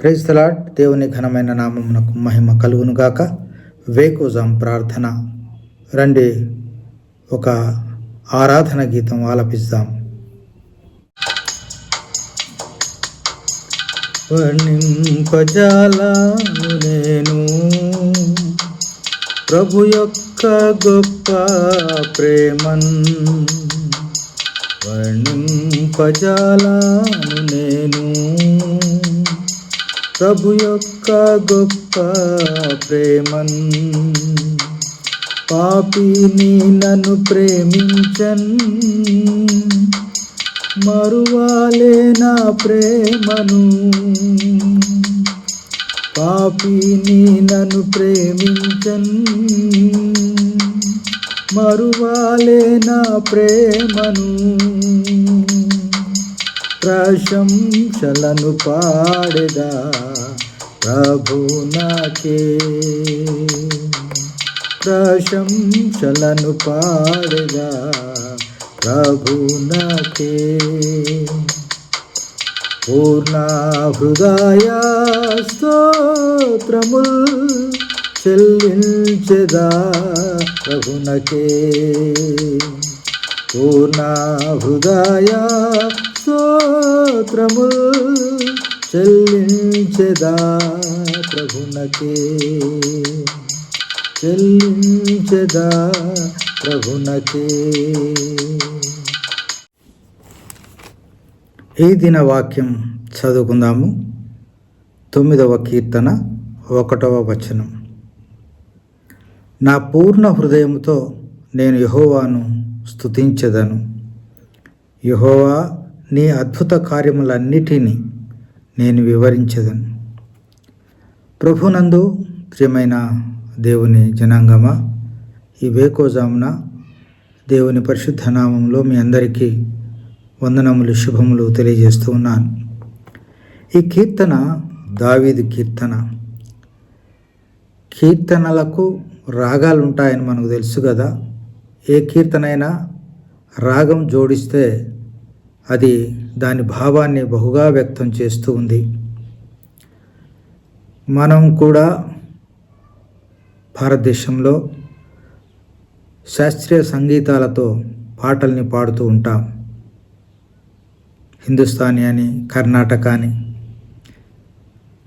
Praise the Lord దేవుని ఘనమైన నామమునకు మహిమ కలుగునుగాక వేకుజాం ప్రార్థన. రండి ఒక ఆరాధన గీతం ఆలపిస్తాం వర్ణింపజాలను నేను. ప్రభు యొక్క గొప్ప ప్రేమన్. వర్ణింపజాలను నేను ప్రభు యొక్క గొప్ప ప్రేమన్ పాపిని నన్ను ప్రేమించన్. మరువాలే నా ప్రేమను. పాపిని నన్ను ప్రేమించన్. మరువాలే నా ప్రేమను. ప్రశంసలను పాడెదా ప్రభు నాకే. ప్రశంసలను పాడెదా ప్రభు నాకే. పూర్ణ హృదయ స్తోత్రముల్ చెల్లించెదా ప్రభునకే పూర్ణ హృదయ స్తోత్రము చెల్లించెదా ప్రభునకే. చెల్లించెదా ప్రభునకే. ఈ దిన వాక్యం చదువుకుందాము. తొమ్మిదవ కీర్తన ఒకటవ వచనం. నా పూర్ణ హృదయముతో నేను యహోవాను స్తుతించదను. యహోవా నీ అద్భుత కార్యములన్నిటినీ నేను వివరించదను. ప్రభునందు ప్రియమైన దేవుని జనాంగమా ఈ వేకోజామున దేవుని పరిశుద్ధ నామంలో మీ అందరికీ వందనములు శుభములు తెలియజేస్తూ ఉన్నాను. ఈ కీర్తన దావీదు కీర్తన. కీర్తనలకు రాగాలు ఉంటాయని మనకు తెలుసు కదా. ఏ కీర్తన అయినా రాగం జోడిస్తే అది దాని భావాన్ని బహుగా వ్యక్తం చేస్తూ ఉంది. మనం కూడా భారతదేశంలో శాస్త్రీయ సంగీతాలతో పాటల్ని పాడుతూ ఉంటాం. హిందుస్థానీ అని కర్ణాటక అని.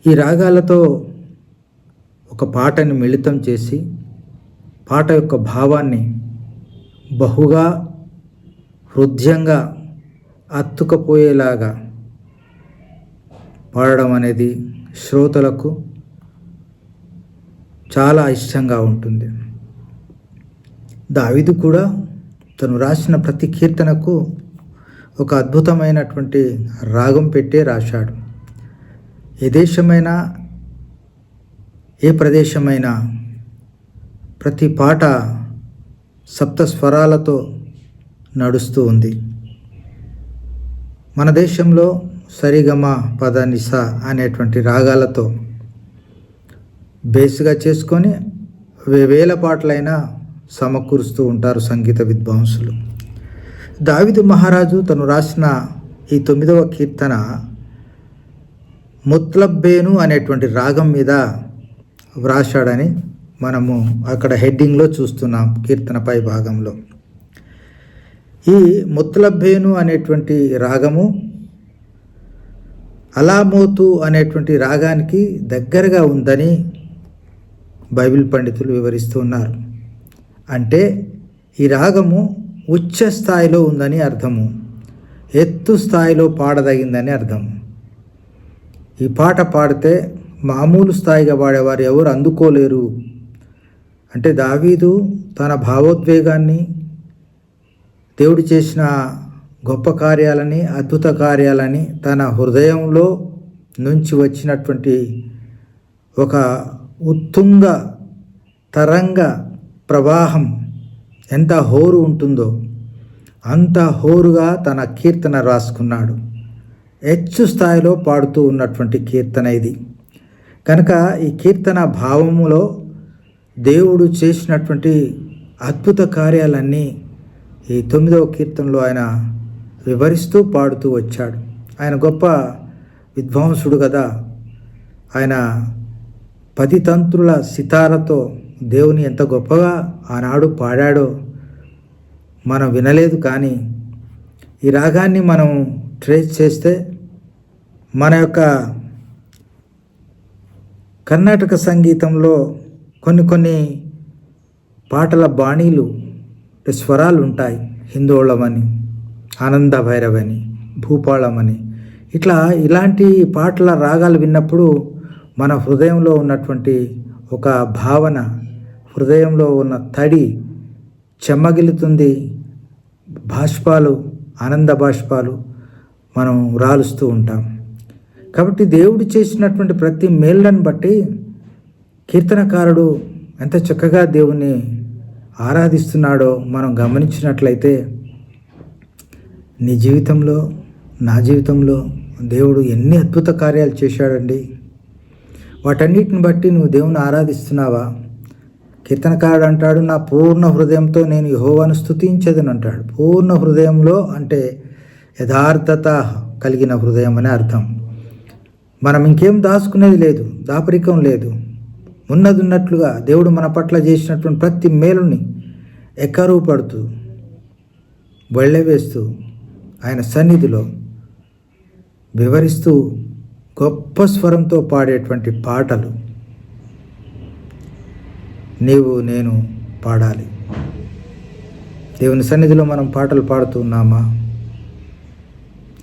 ఈ రాగాలతో ఒక పాటని మిళితం చేసి పాట యొక్క భావాన్ని బహుగా హృదయంగా అత్తుకపోయేలాగా పాడడం అనేది శ్రోతలకు చాలా ఇష్టంగా ఉంటుంది. దావిదు కూడా తను రాసిన ప్రతి కీర్తనకు ఒక అద్భుతమైనటువంటి రాగం పెట్టే రాశాడు. ఏ దేశమైనా ఏ ప్రదేశమైనా ప్రతి పాట సప్త స్వరాలతో నడుస్తూ ఉంది. మన దేశంలో సరిగమ పద నిస అనేటువంటి రాగాలతో బేస్గా చేసుకొని వేల పాటలైనా సమకూరుస్తూ ఉంటారు సంగీత విద్వాంసులు. దావిదు మహారాజు తను రాసిన ఈ తొమ్మిదవ కీర్తన ముత్లబ్బేను అనేటువంటి రాగం మీద వ్రాశాడని మనము అక్కడ హెడ్డింగ్లో చూస్తున్నాం కీర్తన పై భాగంలో. ఈ ముత్లబ్బేను అనేటువంటి రాగము అలామోతు అనేటువంటి రాగానికి దగ్గరగా ఉందని బైబిల్ పండితులు వివరిస్తూ ఉన్నారు. అంటే ఈ రాగము ఉచ్చ స్థాయిలో ఉందని అర్థము ఎత్తు స్థాయిలో పాడదగిందని అర్థం. ఈ పాట పాడితే మామూలు స్థాయిగా పాడేవారు ఎవరు అందుకోలేరు. అంటే దావీదు తన భావోద్వేగాన్ని దేవుడు చేసిన గొప్ప కార్యాలని అద్భుత కార్యాలని తన హృదయంలో నుంచి వచ్చినటువంటి ఒక ఉత్తుంగ తరంగ ప్రవాహం ఎంత హోరు ఉంటుందో అంత హోరుగా తన కీర్తన రాసుకున్నాడు. హెచ్చు స్థాయిలో పాడుతూ ఉన్నటువంటి కీర్తన ఇది. కనుక ఈ కీర్తన భావములో దేవుడు చేసినటువంటి అద్భుత కార్యాలన్నీ ఈ తొమ్మిదవ కీర్తనలో ఆయన వివరిస్తూ పాడుతూ వచ్చాడు. ఆయన గొప్ప విద్వాంసుడు కదా. ఆయన పది తంత్రుల సితారతో దేవుని ఎంత గొప్పగా ఆనాడు పాడాడో మనం వినలేదు కానీ ఈ రాగాన్ని మనం ట్రేస్ చేస్తే మన యొక్క కర్ణాటక సంగీతంలో కొన్ని కొన్ని పాటల బాణీలు స్వరాలు ఉంటాయి హిందోళమని ఆనంద భైరవని భూపాళమని. ఇట్లా ఇలాంటి పాటల రాగాలు విన్నప్పుడు మన హృదయంలో ఉన్నటువంటి ఒక భావన హృదయంలో ఉన్న తడి చెమ్మగిలుతుంది. బాష్పాలు ఆనంద బాష్పాలు మనం రాలుస్తూ ఉంటాం. కాబట్టి దేవుడు చేసినటువంటి ప్రతి మేళ్ళను బట్టి కీర్తనకారుడు ఎంత చక్కగా దేవుణ్ణి ఆరాధిస్తున్నాడో మనం గమనించినట్లయితే నీ జీవితంలో నా జీవితంలో దేవుడు ఎన్ని అద్భుత కార్యాలు చేశాడండి. వాటన్నిటిని బట్టి నువ్వు దేవుని ఆరాధిస్తున్నావా? కీర్తనకారుడు అంటాడు నా పూర్ణ హృదయంతో నేను యహోవాను స్థుతించదని అంటాడు. పూర్ణ హృదయంలో అంటే యథార్థత కలిగిన హృదయం అని అర్థం. మనం ఇంకేం దాచుకునేది లేదు దాపరికం లేదు. ఉన్నది ఉన్నట్లుగా దేవుడు మన పట్ల చేసినటువంటి ప్రతి మేలుని ఎక్కరువు పడుతూ వెళ్ళవేస్తూ ఆయన సన్నిధిలో వివరిస్తూ గొప్ప స్వరంతో పాడేటువంటి పాటలు నీవు నేను పాడాలి. దేవుని సన్నిధిలో మనం పాటలు పాడుతున్నామా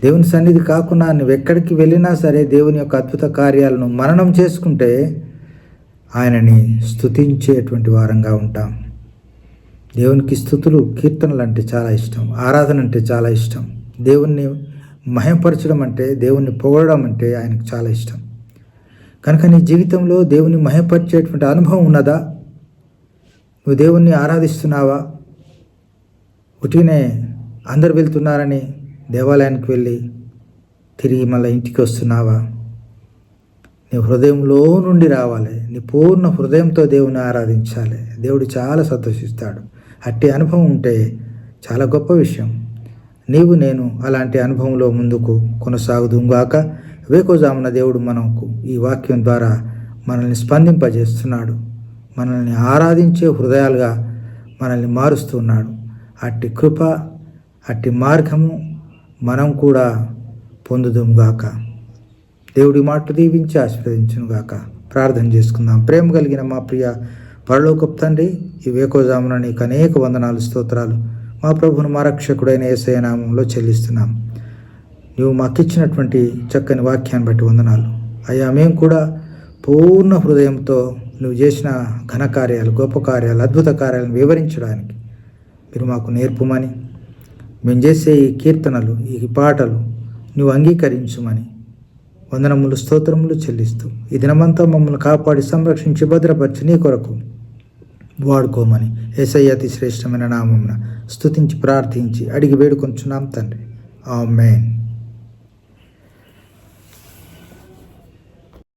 దేవుని సన్నిధి కాకుండా నువ్వు ఎక్కడికి వెళ్ళినా సరే దేవుని యొక్క అద్భుత కార్యాలను మననం చేసుకుంటే ఆయనని స్థుతించేటువంటి వారంగా ఉంటాం. దేవునికి స్థుతులు కీర్తనలు అంటే చాలా ఇష్టం ఆరాధన అంటే చాలా ఇష్టం. దేవుణ్ణి మహంపరచడం అంటే దేవుణ్ణి పొగడడం అంటే ఆయనకు చాలా ఇష్టం. కనుక నీ జీవితంలో దేవుని మహంపరిచేటువంటి అనుభవం ఉన్నదా? నువ్వు దేవుణ్ణి ఆరాధిస్తున్నావా? ఉటినే అందరు వెళ్తున్నారని దేవాలయానికి వెళ్ళి తిరిగి మళ్ళీ ఇంటికి వస్తున్నావా? నీ హృదయంలో నుండి రావాలి. నీ పూర్ణ హృదయంతో దేవుని ఆరాధించాలి. దేవుడు చాలా సంతోషిస్తాడు. అట్టి అనుభవం ఉంటే చాలా గొప్ప విషయం. నీవు నేను అలాంటి అనుభవంలో ముందుకు కొనసాగుదుగాక వేకోజామున దేవుడు మనకు ఈ వాక్యం ద్వారా మనల్ని స్పందింపజేస్తున్నాడు. మనల్ని ఆరాధించే హృదయాలుగా మనల్ని మారుస్తున్నాడు. అట్టి కృప అట్టి మార్గము మనం కూడా పొందుదుంగాక దేవుడి మాటలు దీవించి ఆశీర్వదించునుగాక. ప్రార్థన చేసుకుందాం. ప్రేమ కలిగిన మా ప్రియ పరలోకపు తండ్రి ఈ వేకోజామున నీకు అనేక వందనాలు స్తోత్రాలు. మా ప్రభును మా రక్షకుడైన ఏసయ నామంలో చెల్లిస్తున్నాం. నువ్వు మాకిచ్చినటువంటి చక్కని వాక్యాన్ని బట్టి వందనాలు. అయ్యా మేము కూడా పూర్ణ హృదయంతో నువ్వు చేసిన ఘనకార్యాలు గొప్ప కార్యాలు అద్భుత కార్యాలను వివరించడానికి మీరు మాకు నేర్పుమని మేము చేసే ఈ కీర్తనలు ఈ పాటలు నువ్వు అంగీకరించుమని వందనములు స్తోత్రములు చెల్లిస్తూ ఈ దినమంతా మమ్మల్ని కాపాడి సంరక్షించి భద్రపరిచి నీ కొరకు వాడుకోమని ఏసయ్య అతి శ్రేష్టమైన నామమున స్తుతించి ప్రార్థించి అడిగి వేడుకొంచున్నాం తండ్రి. ఆ మేన్